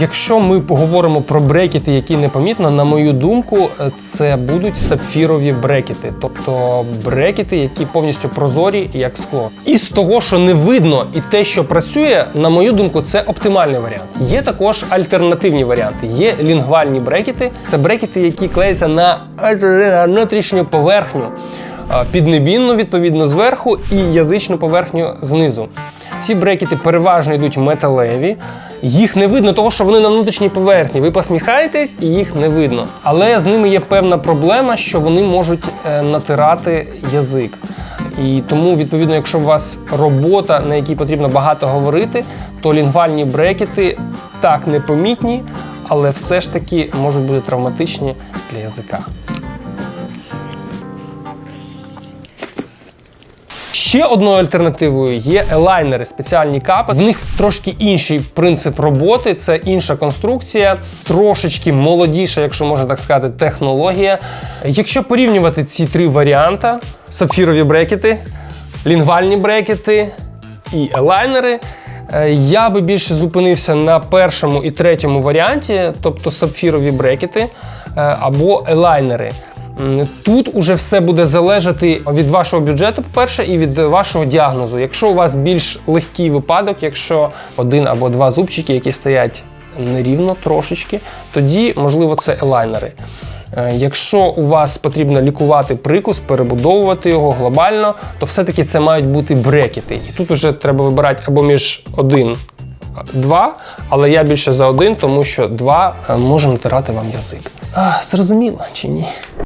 Якщо ми поговоримо про брекети, які непомітно, на мою думку, це будуть сапфірові брекети, тобто брекети, які повністю прозорі, як скло. І з того, що не видно, і те, що працює, на мою думку, це оптимальний варіант. Є також альтернативні варіанти. Є лінгвальні брекети. Це брекети, які клеються на внутрішню поверхню. Піднебінну, відповідно, зверху і язичну поверхню знизу. Ці брекети переважно йдуть металеві. Їх не видно, того, що вони на внутрішній поверхні. Ви посміхаєтесь і їх не видно. Але з ними є певна проблема, що вони можуть е, натирати язик. І тому, відповідно, якщо у вас робота, на якій потрібно багато говорити, то лінгвальні брекети так непомітні, але все ж таки можуть бути травматичні для язика. Ще одною альтернативою є елайнери, спеціальні капи. В них трошки інший принцип роботи, це інша конструкція, трошечки молодіша, якщо можна так сказати, технологія. Якщо порівнювати ці три варіанти: сапфірові брекети, лінгвальні брекети і елайнери. е, Я би більше зупинився на першому і третьому варіанті, тобто сапфірові брекети е, або елайнери. Тут уже все буде залежати від вашого бюджету, по-перше, і від вашого діагнозу. Якщо у вас більш легкий випадок, якщо один або два зубчики, які стоять нерівно трошечки, тоді можливо це елайнери. Е, Якщо у вас потрібно лікувати прикус, перебудовувати його глобально, то все-таки це мають бути брекети. І тут вже треба вибирати або між один, два, але я більше за один, тому що два е, може натирати вам язик. А, зрозуміло чи ні?